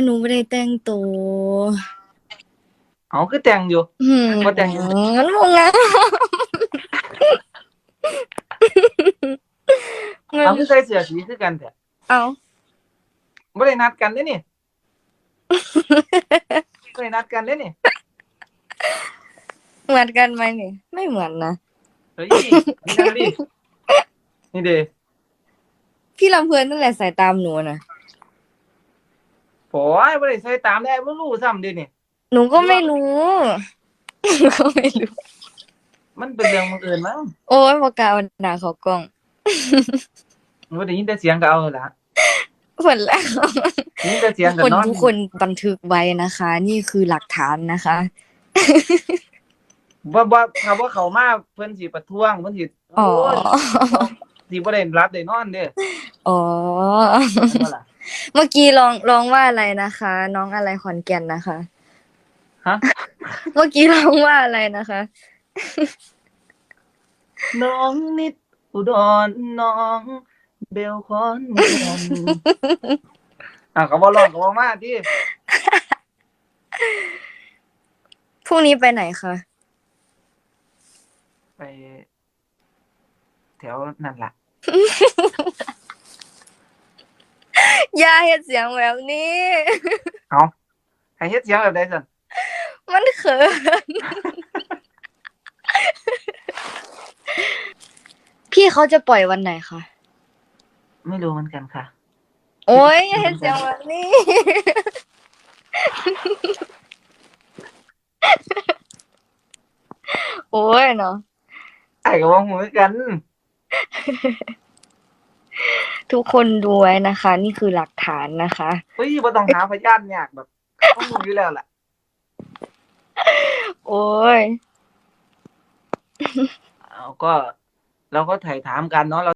ยหนูไม่ได้แต่งตัวเอาคือแต่งอยู่ อืมบ่แต่งอยู่งั้นบ่งามเอาคือใส่เสื้อสีคือกันแท้เอาบ่ได้นัดกันเด้นี่ บ่ได้นัดกันเด้นี่เหมือนกันไหมนี่ ไม่เหมือนนะ เฮ้ยนี่นั่นดินี่เด้พี่ลำเพลินนั่นแหละใส่ตามหนูนะ โอ้ยบ่ได้ใส่ตามได้บ่รู้ซ้ำเด้นี่ หนูก็ไม่รู้ หนูก็ไม่รู้ มันเป็นเรื่องบังเอิญมั้งโอ้ยบอกกล้าวันหนาเขากล้องบ่ได้ยินแต่เสียงก็เอาล่ะผลแล้วได้ยินแต่เสียงก็คนนอนทุกคนบันทึกไว้นะคะ นี่คือหลักฐานนะคะบ่บ่ถ้าว่าเขามาเพิ่นสิประท้วงเพิ่นสิอ๋อโอ้ยสิบ่ได้รับได้นอนเด้ออ๋อ เห็นบ่ล่ะ เมื่อกี้ร้องร้องว่าอะไรนะคะ น้องอะไรขอนแก่นนะคะ ฮะ เมื่อกี้ร้องว่าอะไรนะคะ น้องนิดอุดรน้อง เบลคอนแก่นอะเขาบ่ร้องก็บ่มาติพรุ่งนี้ไปไหนคะไป แถวนั่นล่ะ อย่าเฮ็ดเสียงแบบนี้ เอาให้เฮ็ดเสียงแบบใดซั่นมันเขิน พี่เขาจะปล่อยวันไหนคะ ไม่รู้เหมือนกันค่ะ โอ้ยอย่าเฮ็ดเสียงแบบนี้ โอ้ยเนาะไอ้ก็บ่ฮู้คือกัน ทุกคนดูไว้นะคะ นี่คือหลักฐานนะคะ เฮ้ยบ่ต้องหาพยานยากแบบต้องรู้อยู่แล้วล่ะโอ้ย เอาก็เราก็ไถ่ถามกันเนาะ